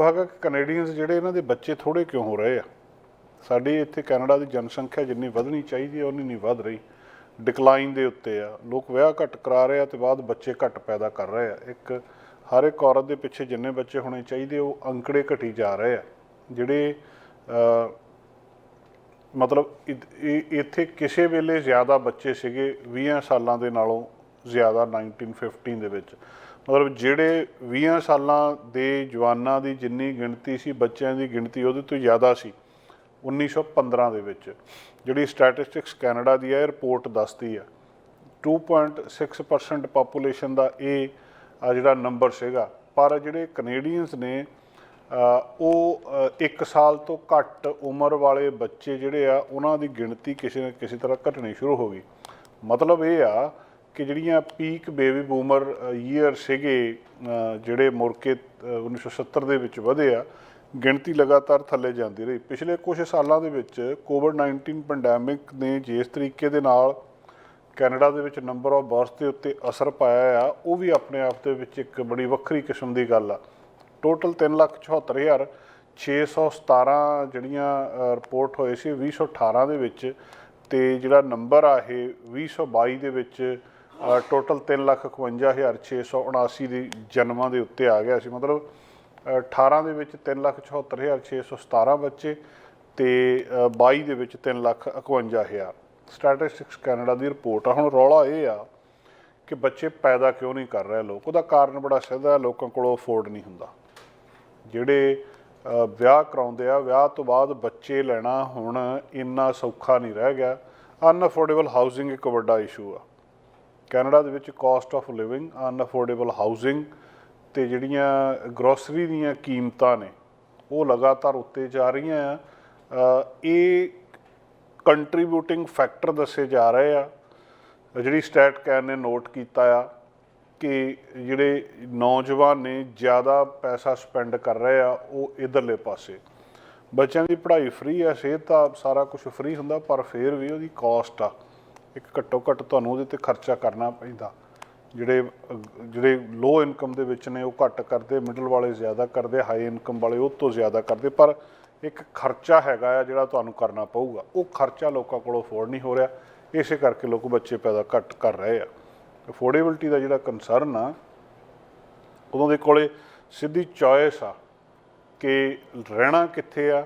ਉਹ ਹੈਗਾ ਕਿ ਕੈਨੇਡੀਅਨਸ ਜਿਹੜੇ ਇਹਨਾਂ ਦੇ ਬੱਚੇ ਥੋੜੇ ਕਿਉਂ ਹੋ ਰਹੇ ਆ? ਸਾਡੀ ਇੱਥੇ ਕੈਨੇਡਾ ਦੀ ਜਨਸੰਖਿਆ ਜਿੰਨੀ ਵਧਣੀ ਚਾਹੀਦੀ ਹੈ ਉਨੀ ਨਹੀਂ ਵਧ ਰਹੀ। ਡਿਕਲਾਈਨ ਦੇ ਉੱਤੇ ਆ। ਲੋਕ ਵਿਆਹ ਘੱਟ ਕਰਾ ਰਹੇ ਆ ਤੇ ਬਾਅਦ ਬੱਚੇ ਘੱਟ ਪੈਦਾ ਕਰ ਰਹੇ ਆ। ਇੱਕ ਹਰ ਇੱਕ ਔਰਤ ਦੇ ਪਿੱਛੇ ਜਿੰਨੇ ਬੱਚੇ ਹੋਣੇ ਚਾਹੀਦੇ, ਉਹ ਅੰਕੜੇ ਘਟੀ ਜਾ ਰਹੇ ਆ। ਜਿਹੜੇ ਮਤਲਬ ਇੱਥੇ ਕਿਸੇ ਵੇਲੇ ਜ਼ਿਆਦਾ ਬੱਚੇ ਸੀਗੇ 20 ਸਾਲਾਂ ਦੇ ਨਾਲੋਂ ਜ਼ਿਆਦਾ 1915 ਦੇ ਵਿੱਚ। ਮਤਲਬ ਜਿਹੜੇ 20 ਸਾਲਾਂ ਦੇ ਜਵਾਨਾਂ ਦੀ ਜਿੰਨੀ ਗਿਣਤੀ ਸੀ, ਬੱਚਿਆਂ ਦੀ ਗਿਣਤੀ ਉਹਦੇ ਤੋਂ ਜ਼ਿਆਦਾ ਸੀ 1915 ਦੇ ਵਿੱਚ। ਜਿਹੜੀ ਸਟੈਟਿਸਟਿਕਸ ਕੈਨੇਡਾ ਦੀ ਹੈ ਰਿਪੋਰਟ ਦੱਸਦੀ ਹੈ। 2.6% ਪਾਪੂਲੇਸ਼ਨ ਦਾ ਇਹ ਆ ਜਿਹੜਾ ਨੰਬਰ ਸੀਗਾ। ਪਰ ਜਿਹੜੇ ਕੈਨੇਡੀਅਨਸ ਨੇ ਉਹ 1 ਸਾਲ ਤੋਂ ਘੱਟ ਉਮਰ ਵਾਲੇ ਬੱਚੇ ਜਿਹੜੇ ਆ, ਉਹਨਾਂ ਦੀ ਗਿਣਤੀ ਕਿਸੇ ਨਾ ਕਿਸੇ ਤਰ੍ਹਾਂ ਘਟਣੀ ਸ਼ੁਰੂ ਹੋ ਗਈ। ਮਤਲਬ ਇਹ ਆ ਕਿ ਜਿਹੜੀਆਂ ਪੀਕ ਬੇਬੀ ਬੂਮਰ ਈਅਰ ਸੀਗੇ ਜਿਹੜੇ ਮੁੜ ਕੇ ਅ, 1970 ਦੇ ਵਿੱਚ ਵਧੇ ਆ ਗਿਣਤੀ ਲਗਾਤਾਰ ਥੱਲੇ ਜਾਂਦੀ ਰਹੀ। ਪਿਛਲੇ ਕੁਝ ਸਾਲਾਂ ਦੇ ਵਿੱਚ ਕੋਵਿਡ-19 ਪੈਂਡੈਮਿਕ ਨੇ ਜਿਸ ਤਰੀਕੇ ਦੇ ਨਾਲ ਕੈਨੇਡਾ ਦੇ ਵਿੱਚ ਨੰਬਰ ਆਫ ਬਰਥ ਦੇ ਉੱਤੇ ਅਸਰ ਪਾਇਆ ਆ ਉਹ ਵੀ ਆਪਣੇ ਆਪ ਦੇ ਵਿੱਚ ਇੱਕ ਬੜੀ ਵੱਖਰੀ ਕਿਸਮ ਦੀ ਗੱਲ ਆ। ਟੋਟਲ 374617 ਜਿਹੜੀਆਂ ਰਿਪੋਰਟ ਹੋਏ ਸੀ 2018 ਦੇ ਵਿੱਚ ਤੇ ਜਿਹੜਾ ਨੰਬਰ ਆ ਇਹ 2022 ਦੇ ਵਿੱਚ ਟੋਟਲ 351679 ਦੀ ਜਨਮਾਂ ਦੇ ਉੱਤੇ ਆ ਗਿਆ ਸੀ। ਮਤਲਬ ਅ, 18 ਦੇ ਵਿੱਚ 374617 ਬੱਚੇ ਤੇ ਅ, 22 ਦੇ ਵਿੱਚ 351000 ਸਟੈਟਿਸਟਿਕਸ ਕੈਨੇਡਾ ਦੀ ਰਿਪੋਰਟ ਆ। ਹੁਣ ਰੌਲਾ ਇਹ ਆ ਕਿ ਬੱਚੇ ਪੈਦਾ ਕਿਉਂ ਨਹੀਂ ਕਰ ਰਹੇ ਲੋਕ? ਉਹਦਾ ਕਾਰਨ ਬੜਾ ਸਿੱਧਾ ਲੋਕਾਂ ਕੋਲੋਂ ਅਫੋਰਡ ਨਹੀਂ ਹੁੰਦਾ। ਜਿਹੜੇ ਵਿਆਹ ਕਰਾਉਂਦੇ ਆ ਵਿਆਹ ਤੋਂ ਬਾਅਦ ਬੱਚੇ ਲੈਣਾ ਹੁਣ ਇੰਨਾ ਸੌਖਾ ਨਹੀਂ ਰਹਿ ਗਿਆ। ਅਨਅਫੋਰਡੇਬਲ ਹਾਊਸਿੰਗ ਇੱਕ ਵੱਡਾ ਇਸ਼ੂ ਆ। ਕੈਨੇਡਾ ਦੇ ਵਿੱਚ cost of living unaffordable housing ਤੇ ਜਿਹੜੀਆਂ ਗਰੋਸਰੀ ਦੀਆਂ ਕੀਮਤਾਂ ਨੇ, ਉਹ ਲਗਾਤਾਰ ਉੱਤੇ ਜਾ ਰਹੀਆਂ ਆ। ਇਹ ਕੰਟਰੀਬਿਊਟਿੰਗ ਫੈਕਟਰ ਦੱਸੇ ਜਾ ਰਹੇ ਆ। ਜਿਹੜੀ ਸਟੈਟ ਕੈਨ ਨੇ ਨੋਟ ਕੀਤਾ ਆ ਕਿ ਜਿਹੜੇ ਨੌਜਵਾਨ ਨੇ ਜ਼ਿਆਦਾ ਪੈਸਾ ਸਪੈਂਡ ਕਰ ਰਹੇ ਆ, ਉਹ ਇਧਰਲੇ ਪਾਸੇ। ਬੱਚਿਆਂ ਦੀ ਪੜ੍ਹਾਈ ਫ੍ਰੀ ਆ, ਸਿਹਤ ਦਾ ਸਾਰਾ ਕੁਝ ਫ੍ਰੀ ਹੁੰਦਾ, ਪਰ ਫਿਰ ਵੀ ਉਹਦੀ ਕਾਸਟ ਆ। ਇੱਕ ਘੱਟੋ ਘੱਟ ਤੁਹਾਨੂੰ ਉਹਦੇ ਤੇ ਖਰਚਾ ਕਰਨਾ ਪੈਂਦਾ। ਜਿਹੜੇ ਜਿਹੜੇ ਲੋ ਇਨਕਮ ਦੇ ਵਿੱਚ ਨੇ, ਉਹ ਘੱਟ ਕਰਦੇ ਮਿਡਲ ਵਾਲੇ ਜ਼ਿਆਦਾ ਕਰਦੇ ਹਾਈ ਇਨਕਮ ਵਾਲੇ ਉਹ ਤੋਂ ਜ਼ਿਆਦਾ ਕਰਦੇ, ਪਰ ਇੱਕ ਖਰਚਾ ਹੈਗਾ ਆ ਜਿਹੜਾ ਤੁਹਾਨੂੰ ਕਰਨਾ ਪਊਗਾ। ਉਹ ਖਰਚਾ ਲੋਕਾਂ ਕੋਲੋਂ ਅਫੋਰਡ ਨਹੀਂ ਹੋ ਰਿਹਾ। ਇਸੇ ਕਰਕੇ ਲੋਕ ਬੱਚੇ ਪੈਦਾ ਘੱਟ ਕਰ ਰਹੇ ਆ। ਅਫੋਰਡੇਬਿਲਟੀ ਦਾ ਜਿਹੜਾ ਕੰਸਰਨ ਆ, ਉਦੋਂ ਦੇ ਕੋਲੇ ਸਿੱਧੀ ਚੋਇਸ ਆ ਕਿ ਰਹਿਣਾ ਕਿੱਥੇ ਆ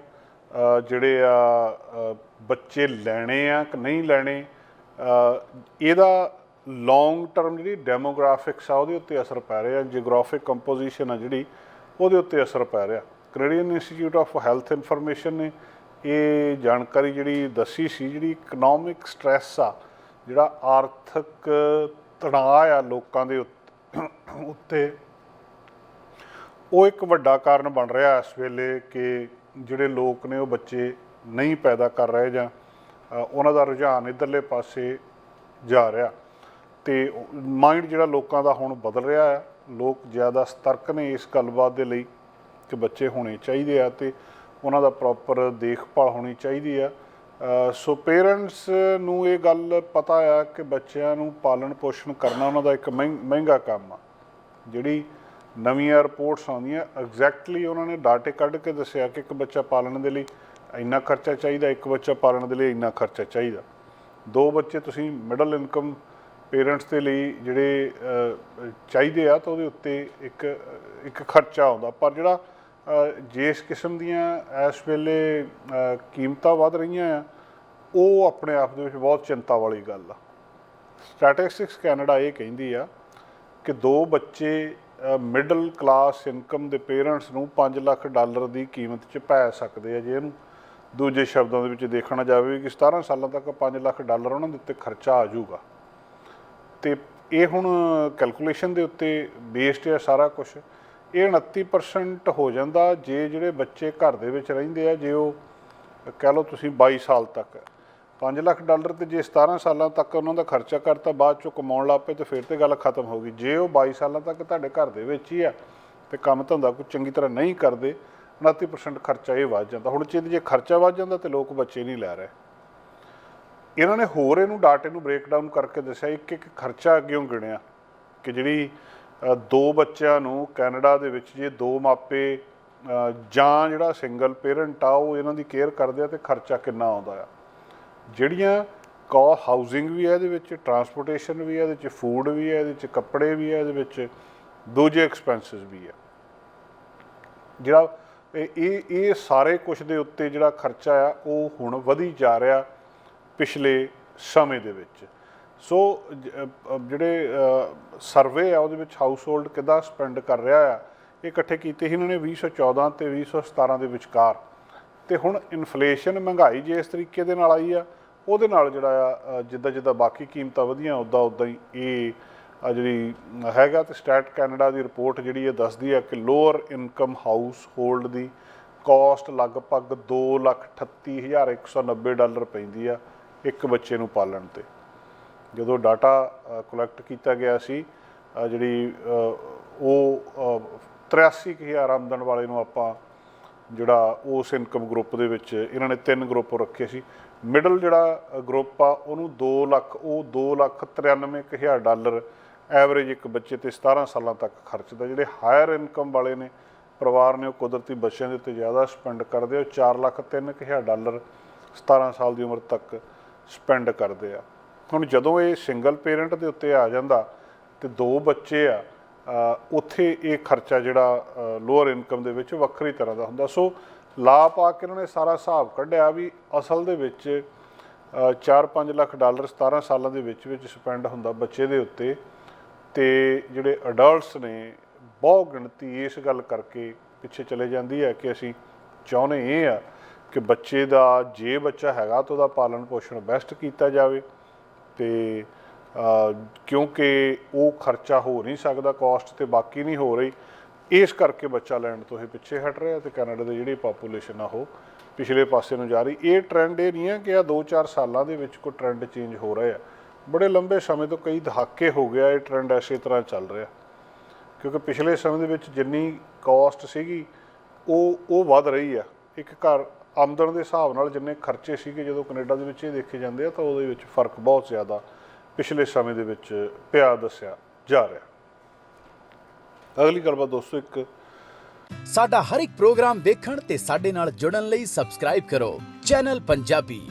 ਜਿਹੜੇ ਆ ਬੱਚੇ ਲੈਣੇ ਆ ਕਿ ਨਹੀਂ ਲੈਣੇ ਇਹਦਾ ਲੌਂਗ ਟਰਮ ਜਿਹੜੀ ਡੈਮੋਗ੍ਰਾਫਿਕਸ ਆ, ਉਹਦੇ ਉੱਤੇ ਅਸਰ ਪੈ ਰਿਹਾ। ਜੀਓਗ੍ਰਾਫਿਕ ਕੰਪੋਜੀਸ਼ਨ ਆ ਜਿਹੜੀ, ਉਹਦੇ ਉੱਤੇ ਅਸਰ ਪੈ ਰਿਹਾ। Canadian Institute of Health Information ਨੇ ਇਹ ਜਾਣਕਾਰੀ ਜਿਹੜੀ ਦੱਸੀ ਸੀ, ਜਿਹੜੀ ਇਕਨੋਮਿਕ ਸਟ੍ਰੈਸ ਆ, ਜਿਹੜਾ ਆਰਥਿਕ ਤਣਾਅ ਆ ਲੋਕਾਂ ਦੇ ਉੱਤੇ, ਉਹ ਇੱਕ ਵੱਡਾ ਕਾਰਨ ਬਣ ਰਿਹਾ ਇਸ ਵੇਲੇ ਕਿ ਜਿਹੜੇ ਲੋਕ ਨੇ ਉਹ ਬੱਚੇ ਨਹੀਂ ਪੈਦਾ ਕਰ ਰਹੇ ਜਾਂ ਉਹਨਾਂ ਦਾ ਰੁਝਾਨ ਇਧਰਲੇ ਪਾਸੇ ਜਾ ਰਿਹਾ ਤੇ ਮਾਈਂਡ ਜਿਹੜਾ ਲੋਕਾਂ ਦਾ ਹੁਣ ਬਦਲ ਰਿਹਾ ਹੈ, ਲੋਕ ਜ਼ਿਆਦਾ ਸਤਰਕ ਨੇ ਇਸ ਗੱਲਬਾਤ ਦੇ ਲਈ ਕਿ ਬੱਚੇ ਹੋਣੇ ਚਾਹੀਦੇ ਆ ਤੇ ਉਹਨਾਂ ਦਾ ਪ੍ਰੋਪਰ ਦੇਖਭਾਲ ਹੋਣੀ ਚਾਹੀਦੀ ਆ। ਸੋ ਪੇਰੈਂਟਸ ਨੂੰ ਇਹ ਗੱਲ ਪਤਾ ਆ ਕਿ ਬੱਚਿਆਂ ਨੂੰ ਪਾਲਣ ਪੋਸ਼ਣ ਕਰਨਾ ਉਹਨਾਂ ਦਾ ਇੱਕ ਮਹਿੰ- ਮਹਿੰਗਾ ਕੰਮ ਆ। ਜਿਹੜੀ ਨਵੀਆਂ ਰਿਪੋਰਟਸ ਆਉਂਦੀਆਂ, ਐਗਜ਼ੈਕਟਲੀ ਉਹਨਾਂ ਨੇ ਡਾਟੇ ਕੱਢ ਕੇ ਦੱਸਿਆ ਕਿ ਇੱਕ ਬੱਚਾ ਪਾਲਣ ਦੇ ਲਈ ਇੰਨਾ ਖਰਚਾ ਚਾਹੀਦਾ, ਇੱਕ ਬੱਚਾ ਪਾਲਣ ਦੇ ਲਈ ਇੰਨਾ ਖਰਚਾ ਚਾਹੀਦਾ। ਦੋ ਬੱਚੇ ਤੁਸੀਂ ਮਿਡਲ ਇਨਕਮ ਪੇਰੈਂਟਸ ਦੇ ਲਈ ਜਿਹੜੇ ਚਾਹੀਦੇ ਆ, ਤਾਂ ਉਹਦੇ ਉੱਤੇ ਇੱਕ ਇੱਕ ਖਰਚਾ ਆਉਂਦਾ। ਪਰ ਜਿਹੜਾ ਜਿਸ ਕਿਸਮ ਦੀਆਂ ਇਸ ਵੇਲੇ ਕੀਮਤਾਂ ਵੱਧ ਰਹੀਆਂ ਆ, ਉਹ ਆਪਣੇ ਆਪ ਦੇ ਵਿੱਚ ਬਹੁਤ ਚਿੰਤਾ ਵਾਲੀ ਗੱਲ ਆ। ਸਟੈਟਿਸਟਿਕਸ ਕੈਨੇਡਾ ਇਹ ਕਹਿੰਦੀ ਆ ਕਿ ਦੋ ਬੱਚੇ ਮਿਡਲ ਕਲਾਸ ਇਨਕਮ ਦੇ ਪੇਰੈਂਟਸ ਨੂੰ 5 ਲੱਖ ਡਾਲਰ ਦੀ ਕੀਮਤ 'ਚ ਪੈ ਸਕਦੇ ਆ ਜੇ ਇਹਨੂੰ ਦੂਜੇ ਸ਼ਬਦਾਂ ਦੇ ਵਿੱਚ ਦੇਖਣਾ ਜਾਵੇ ਕਿ 17 ਸਾਲਾਂ ਤੱਕ 5 ਲੱਖ ਡਾਲਰ ਉਹਨਾਂ ਦੇ ਉੱਤੇ ਖਰਚਾ ਆ ਜਾਊਗਾ। ਤੇ ਇਹ ਹੁਣ ਕੈਲਕੂਲੇਸ਼ਨ ਦੇ ਉੱਤੇ ਬੇਸਡ ਹੈ ਸਾਰਾ ਕੁਝ ਇਹ 29% ਹੋ ਜਾਂਦਾ ਜੇ ਜਿਹੜੇ ਬੱਚੇ ਘਰ ਦੇ ਵਿੱਚ ਰਹਿੰਦੇ ਆ, ਜੇ ਉਹ ਕਹਿ ਲਓ ਤੁਸੀਂ 22 ਸਾਲ ਤੱਕ। 5 ਲੱਖ ਡਾਲਰ ਤੇ ਜੇ 17 ਸਾਲਾਂ ਤੱਕ ਉਹਨਾਂ ਦਾ ਖਰਚਾ ਕਰਤਾ, ਬਾਅਦ ਚੋਂ ਕਮਾਉਣ ਲੱਗ ਪਏ ਤੇ ਫਿਰ ਤੇ ਗੱਲ ਖਤਮ ਹੋ ਗਈ। ਜੇ ਉਹ 22 ਸਾਲਾਂ ਤੱਕ ਤੁਹਾਡੇ ਘਰ ਦੇ ਵਿੱਚ ਹੀ ਆ ਤੇ ਕੰਮ ਧੰਦਾ ਕੋਈ ਚੰਗੀ ਤਰ੍ਹਾਂ ਨਹੀਂ ਕਰਦੇ 29% ਖਰਚਾ ਇਹ ਵੱਧ ਜਾਂਦਾ। ਹੁਣ ਜੇ ਖਰਚਾ ਵੱਧ ਜਾਂਦਾ ਤੇ ਲੋਕ ਬੱਚੇ ਨਹੀਂ ਲੈ ਰਹੇ। ਇਹਨਾਂ ਨੇ ਹੋਰ ਇਹਨੂੰ ਡਾਟੇ ਨੂੰ ਬ੍ਰੇਕ ਡਾਊਨ ਕਰਕੇ ਦੱਸਿਆ, ਇੱਕ ਇੱਕ ਖਰਚਾ ਅੱਗੇੋਂ ਗਿਣਿਆ ਕਿ ਜਿਹੜੀ ਦੋ ਬੱਚਿਆਂ ਨੂੰ ਕੈਨੇਡਾ ਦੇ ਵਿੱਚ ਜੇ ਦੋ ਮਾਪੇ ਜਾਂ ਜਿਹੜਾ ਸਿੰਗਲ ਪੇਰੈਂਟ ਆ, ਉਹ ਇਹਨਾਂ ਦੀ ਕੇਅਰ ਕਰਦੇ ਆ ਤੇ ਖਰਚਾ ਕਿੰਨਾ ਆਉਂਦਾ ਆ। ਜਿਹੜੀਆਂ ਕੋ ਹਾਊਸਿੰਗ ਵੀ ਹੈ ਇਹਦੇ ਵਿੱਚ ਟਰਾਂਸਪੋਰਟੇਸ਼ਨ ਵੀ ਹੈ ਇਹਦੇ ਵਿੱਚ ਫੂਡ ਵੀ ਹੈ ਇਹਦੇ ਵਿੱਚ, ਕੱਪੜੇ ਵੀ ਹੈ ਇਹਦੇ ਵਿੱਚ, ਦੂਜੇ ਐਕਸਪੈਂਸਸ ਵੀ ਹੈ ਜਿਹੜਾ ਇਹ ਇਹ ਇਹ ਸਾਰੇ ਕੁਝ ਦੇ ਉੱਤੇ ਜਿਹੜਾ ਖਰਚਾ ਆ, ਉਹ ਹੁਣ ਵਧੀ ਜਾ ਰਿਹਾ ਪਿਛਲੇ ਸਮੇਂ ਦੇ ਵਿੱਚ। ਸੋ ਜਿਹੜੇ ਸਰਵੇ ਆ, ਉਹਦੇ ਵਿੱਚ ਹਾਊਸ ਹੋਲਡ ਕਿੱਦਾਂ ਸਪੈਂਡ ਕਰ ਰਿਹਾ ਆ, ਇਹ ਇਕੱਠੇ ਕੀਤੇ ਸੀ ਇਹਨਾਂ ਨੇ 2014 ਤੇ 2017 ਦੇ ਵਿਚਕਾਰ। ਤੇ ਹੁਣ ਇਨਫਲੇਸ਼ਨ ਮਹਿੰਗਾਈ ਜੇ ਇਸ ਤਰੀਕੇ ਦੇ ਨਾਲ ਆਈ ਆ, ਉਹਦੇ ਨਾਲ ਜਿਹੜਾ ਆ ਜਿੱਦਾਂ ਜਿੱਦਾਂ ਬਾਕੀ ਕੀਮਤਾਂ ਵਧੀਆਂ ਉਦਾਂ ਉਦਾਂ ਹੀ ਇਹ ਆ ਜਿਹੜੀ ਹੈਗਾ ਤੇ ਸਟੈਟ ਕੈਨੇਡਾ ਦੀ ਰਿਪੋਰਟ ਜਿਹੜੀ ਇਹ ਦੱਸਦੀ ਹੈ ਕਿ ਲੋਅਰ ਇਨਕਮ ਹਾਊਸ ਹੋਲਡ ਦੀ ਕਾਸਟ ਲਗਭਗ 238190 ਡਾਲਰ ਪੈਂਦੀ ਆ ਇੱਕ ਬੱਚੇ ਨੂੰ ਪਾਲਣ ਤੇ। ਜਦੋਂ ਡਾਟਾ ਕਲੈਕਟ ਕੀਤਾ ਗਿਆ ਸੀ ਜਿਹੜੀ ਅ, ਉਹ ਅ, 83000 ਆਮਦਨ ਵਾਲੇ ਨੂੰ ਆਪਾਂ ਜਿਹੜਾ ਉਸ ਇਨਕਮ ਗਰੁੱਪ ਦੇ ਵਿੱਚ ਇਹਨਾਂ ਨੇ ਤਿੰਨ ਗਰੁੱਪ ਰੱਖੇ ਸੀ। ਮਿਡਲ ਜਿਹੜਾ ਗਰੁੱਪ ਆ ਉਹਨੂੰ 2 ਲੱਖ ਉਹ 2 ਲੱਖ 93000 ਡਾਲਰ ਐਵਰੇਜ ਇੱਕ ਬੱਚੇ ਤੇ 17 ਸਾਲਾਂ ਤੱਕ ਖਰਚਦਾ, ਜਿਹੜੇ ਹਾਇਰ ਇਨਕਮ ਵਾਲੇ ਨੇ, ਪਰਿਵਾਰ ਨੇ ਉਹ ਕੁਦਰਤੀ ਬੱਚਿਆਂ ਦੇ ਉੱਤੇ ਜ਼ਿਆਦਾ ਸਪੈਂਡ ਕਰਦੇ ਆ, ਉਹ 4 ਲੱਖ 3000 ਡਾਲਰ 17 ਸਾਲ ਦੀ ਉਮਰ ਤੱਕ ਸਪੈਂਡ ਕਰਦੇ ਆ। ਹੁਣ ਜਦੋਂ ਇਹ ਸਿੰਗਲ ਪੇਰੈਂਟ ਦੇ ਉੱਤੇ ਆ ਜਾਂਦਾ ਤੇ ਦੋ ਬੱਚੇ ਆ ਉੱਥੇ ਇਹ ਖਰਚਾ ਜਿਹੜਾ ਲੋਅਰ ਇਨਕਮ ਦੇ ਵਿੱਚ ਵੱਖਰੀ ਤਰ੍ਹਾਂ ਦਾ ਹੁੰਦਾ। ਸੋ ਲਾ ਪਾ ਕੇ ਇਹਨਾਂ ਨੇ ਸਾਰਾ ਹਿਸਾਬ ਕੱਢਿਆ ਵੀ ਅਸਲ ਦੇ ਵਿੱਚ 4-5 ਲੱਖ ਡਾਲਰ 17 ਸਾਲਾਂ ਦੇ ਵਿੱਚ ਵਿੱਚ ਸਪੈਂਡ ਹੁੰਦਾ ਬੱਚੇ ਦੇ ਉੱਤੇ। ਤੇ ਜਿਹੜੇ ਅਡਲਟਸ ਨੇ ਬਹੁ ਗਿਣਤੀ ਇਸ ਗੱਲ ਕਰਕੇ ਪਿੱਛੇ ਚਲੇ ਜਾਂਦੀ ਹੈ ਕਿ ਅਸੀਂ ਚਾਹੁੰਦੇ ਇਹ ਆ ਕਿ ਬੱਚੇ ਦਾ ਜੇ ਬੱਚਾ ਹੈਗਾ ਤਾਂ ਉਹਦਾ ਪਾਲਣ ਪੋਸ਼ਣ ਬੈਸਟ ਕੀਤਾ ਜਾਵੇ ਤੇ ਕਿਉਂਕਿ ਉਹ ਖਰਚਾ ਹੋ ਨਹੀਂ ਸਕਦਾ ਕਾਸਟ ਤੇ ਬਾਕੀ ਨਹੀਂ ਹੋ ਰਹੀ, ਇਸ ਕਰਕੇ ਬੱਚਾ ਲੈਣ ਤੋਂ ਇਹ ਪਿੱਛੇ ਹਟ ਰਿਹਾ ਤੇ ਕੈਨੇਡਾ ਦੀ ਜਿਹੜੀ ਪਾਪੂਲੇਸ਼ਨ ਆ ਉਹ ਪਿਛਲੇ ਪਾਸੇ ਨੂੰ ਜਾ ਰਹੀ। ਇਹ ਟ੍ਰੈਂਡ ਇਹ ਨਹੀਂ ਹੈ ਕਿ ਆ 2-4 ਸਾਲਾਂ ਦੇ ਵਿੱਚ ਕੋਈ ਟ੍ਰੈਂਡ ਚੇਂਜ ਹੋ ਰਿਹਾ। ਬੜੇ ਲੰਬੇ ਸਮੇਂ ਤੋਂ ਕਈ ਦਹਾਕੇ ਹੋ ਗਿਆ ਇਹ ਟ੍ਰੈਂਡ ਐਸੇ ਤਰ੍ਹਾਂ ਚੱਲ ਰਿਹਾ। ਕਿਉਂਕਿ ਪਿਛਲੇ ਸਮੇਂ ਦੇ ਵਿੱਚ ਜਿੰਨੀ ਕਾਸਟ ਸੀਗੀ, ਉਹ ਉਹ ਵੱਧ ਰਹੀ ਆ। ਇੱਕ ਘਰ ਆਮਦਨ ਦੇ ਹਿਸਾਬ ਨਾਲ ਜਿੰਨੇ ਖਰਚੇ ਸੀਗੇ, ਜਦੋਂ ਕੈਨੇਡਾ ਦੇ ਵਿੱਚ ਇਹ ਦੇਖੇ ਜਾਂਦੇ ਆ, ਤਾਂ ਉਹਦੇ ਵਿੱਚ ਫ਼ਰਕ ਬਹੁਤ ਜ਼ਿਆਦਾ ਪਿਛਲੇ ਸਮੇਂ ਦੇ ਵਿੱਚ ਪਿਆ ਦੱਸਿਆ ਜਾ ਰਿਹਾ। ਅਗਲੀ ਗੱਲਬਾਤ ਦੋਸਤੋ ਇੱਕ ਸਾਡਾ ਹਰ ਇੱਕ ਪ੍ਰੋਗਰਾਮ ਦੇਖਣ ਤੇ ਸਾਡੇ ਨਾਲ ਜੁੜਨ ਲਈ ਸਬਸਕ੍ਰਾਈਬ ਕਰੋ। ਚੈਨਲ ਪੰਜਾਬੀ